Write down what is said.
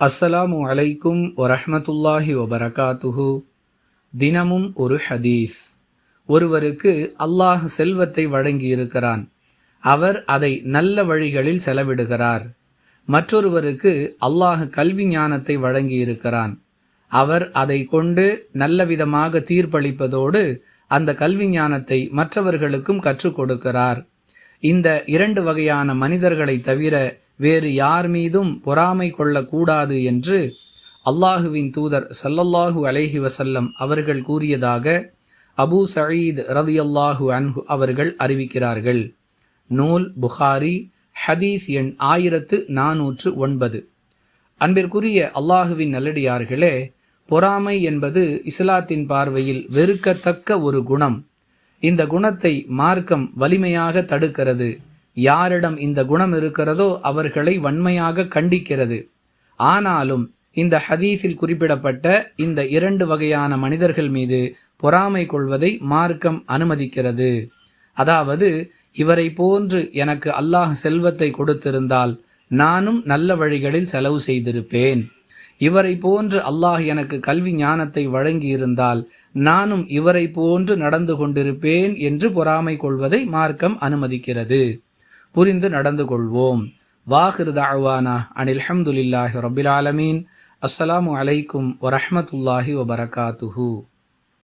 அஸ்ஸலாமு அலைக்கும் வரஹமத்துல்லாஹி வபரகாத்துஹு. தினமும் ஒரு ஹதீஸ். ஒருவருக்கு அல்லாஹ் செல்வத்தை வழங்கியிருக்கிறான். அவர் அதை நல்ல வழிகளில் செலவிடுகிறார். மற்றொருவருக்கு அல்லாஹ் கல்வி ஞானத்தை வழங்கியிருக்கிறான். அவர் அதை கொண்டு நல்ல விதமாக தீர்ப்பளிப்பதோடு அந்த கல்வி ஞானத்தை மற்றவர்களுக்கும் கற்றுக் கொடுக்கிறார். இந்த இரண்டு வகையான மனிதர்களை தவிர வேறு யார் மீதும் பொறாமை கொள்ளக்கூடாது என்று அல்லாஹுவின் தூதர் சல்லல்லாஹு அலேஹி வசல்லம் அவர்கள் கூறியதாக அபூ சயீத் ரதியல்லாஹு அன்ஹு அவர்கள் அறிவிக்கிறார்கள். நூல் புகாரி ஹதீஸ் எண் ஆயிரத்து நாநூற்று ஒன்பது. அன்பிற்குரிய அல்லாஹுவின் நல்லடியார்களே பொறாமை என்பது இஸ்லாத்தின் பார்வையில் வெறுக்கத்தக்க ஒரு குணம். இந்த குணத்தை மார்க்கம் வலிமையாக தடுக்கிறது. யாரிடம் இந்த குணம் இருக்கிறதோ அவர்களை வன்மையாக கண்டிக்கிறது. ஆனாலும் இந்த ஹதீஸில் குறிப்பிடப்பட்ட இந்த இரண்டு வகையான மனிதர்கள் மீது பொறாமை கொள்வதை மார்க்கம் அனுமதிக்கிறது. அதாவது இவரை போன்று எனக்கு அல்லாஹ் செல்வத்தை கொடுத்திருந்தால் நானும் நல்ல வழிகளில் செலவு செய்திருப்பேன். இவரை போன்று அல்லாஹ் எனக்கு கல்வி ஞானத்தை வழங்கியிருந்தால் நானும் இவரை போன்று நடந்து கொண்டிருப்பேன் என்று பொறாமை கொள்வதை மார்க்கம் அனுமதிக்கிறது. புரிந்து நடந்து கொள்வோம். வாஹிருதாழ்வானா அனில் அஹமதுல்லாஹி ரபில் ஆலமீன். அஸ்ஸலாமு அலைக்கும் வரஹமத்துல்லாஹி வபரகாத்துஹூ.